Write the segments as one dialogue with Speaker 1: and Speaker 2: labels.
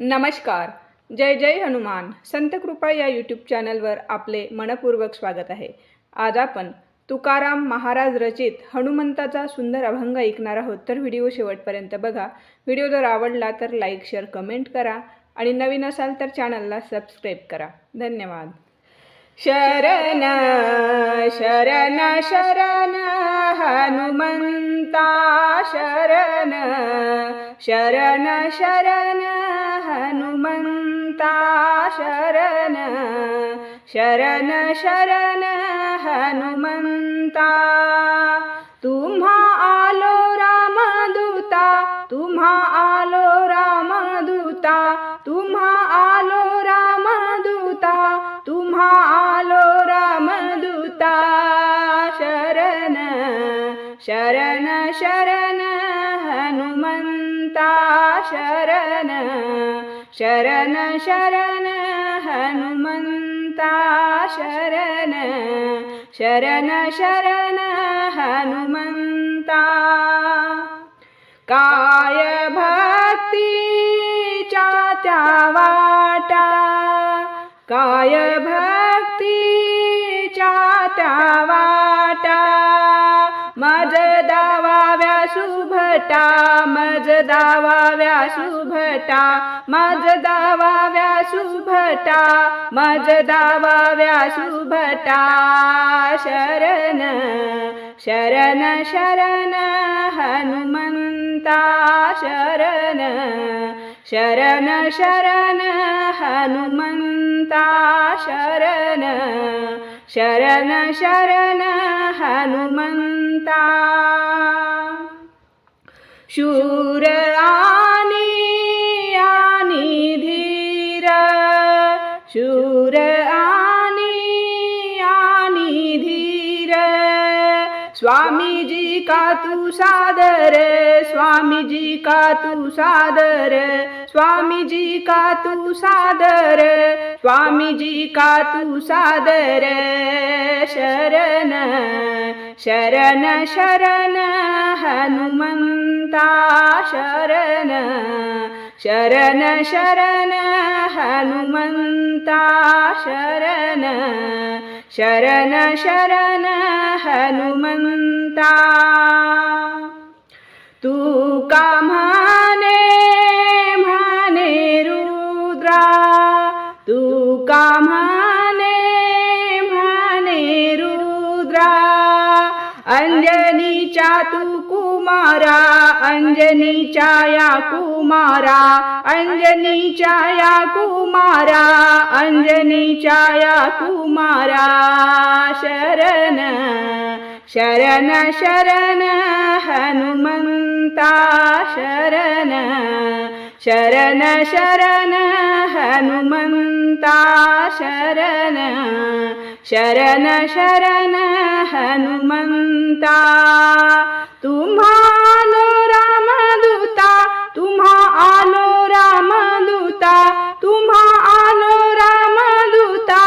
Speaker 1: नमस्कार. जय जय हनुमान. संत कृपा या यूट्यूब चॅनलवर आपले मनपूर्वक स्वागत आहे. आज आपण तुकाराम महाराज रचित हनुमंताचा सुंदर अभंग ऐकणार आहोत. तर व्हिडिओ शेवटपर्यंत बघा. व्हिडिओ जर आवडला तर लाईक शेअर कमेंट करा आणि नवीन असाल तर चॅनलला सबस्क्राईब करा. धन्यवाद. शरण शरण शरण. हनुमंता शरण शरण शरण हनुमंता शरण शरण शरण हनुमंता शरण शरण हनुमंता शरण। शरण शरण हनुमंता शरण। शरण शरण हनुमंता काय भक्तीच्या त्या वाटा? काय भक्तीच्या त्या वाटा भटा म दवा्या शुभटा म दवा्या शुभटा म दवा्या शुभटा शरण शरण शरण हनुमन्ता शरण शरण शरण हनुमन्ता शरण शरण शरण हनुमन्ता शूर आणि आणि धीर शूर आणि आणि धीर। स्वामीजी का तू सादर स्वामीजी का तू सादर स्वामीजी का तू सादर स्वामीजी का तू सादर शरण शरण शरण हनुमंता शरण। शरण शरण हनुमंता शरण। शरण शरण हनुमंता तू का अंजनीच्या तू कुमारा अंजनीच्या या कुमारा अंजनीच्या या कुमारा अंजनीच्या या कुमारा. शरण शरण शरण हनुमंता शरण शरण शरण हनुमंता शरण शरण शरण हनुमंता तुम्हा आलो रामदूता तुम्हा आलो रामदूता तुम्हा आलो रामदूता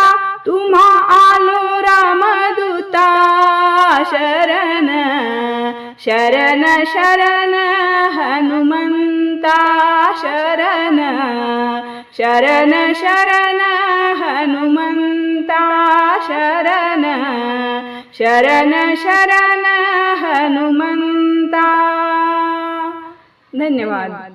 Speaker 1: तुम्हा आलो रामदूता। शरण शरण शरण हनुमंता शरण शरण शरण हनुमंता शरण। शरण शरण हनुमंता. धन्यवाद.